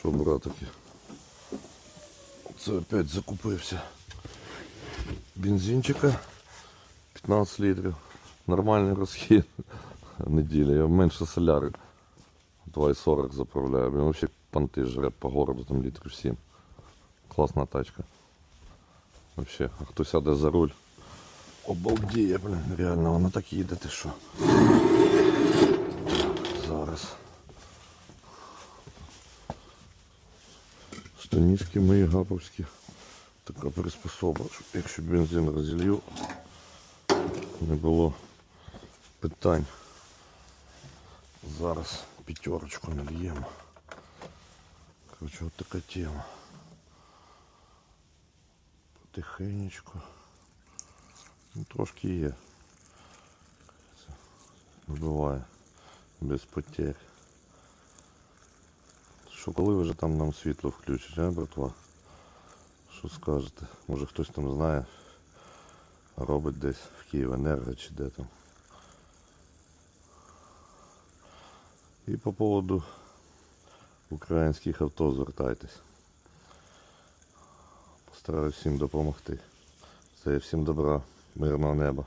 Що, братики? Це опять закупився. Бензинчика 15 літрів. Нормальний розхід. Неділя. Я менше соляри. 2,40 заправляю. Він взагалі понти жре по городу, там літрів 7. Класна тачка. Вообще, а хто сяде за руль? Обалдіє, блин, реально, вона так їде, ти що. Зараз. Станішки мої гаповські. Така приспособа, щоб якщо бензин розілью, не було питань. Зараз п'ятерочку нальємо. Короче, от така тема. Потихенечку. Ну, трошки є. Це Буває. Без потерь. Що коли вже там нам світло включать, а, братва? Що скажете? Може хтось там знає, робить десь в Київенерго чи де там. І по поводу українських авто звертайтесь. Постараюсь всім допомогти. Це всім добра, мирного неба.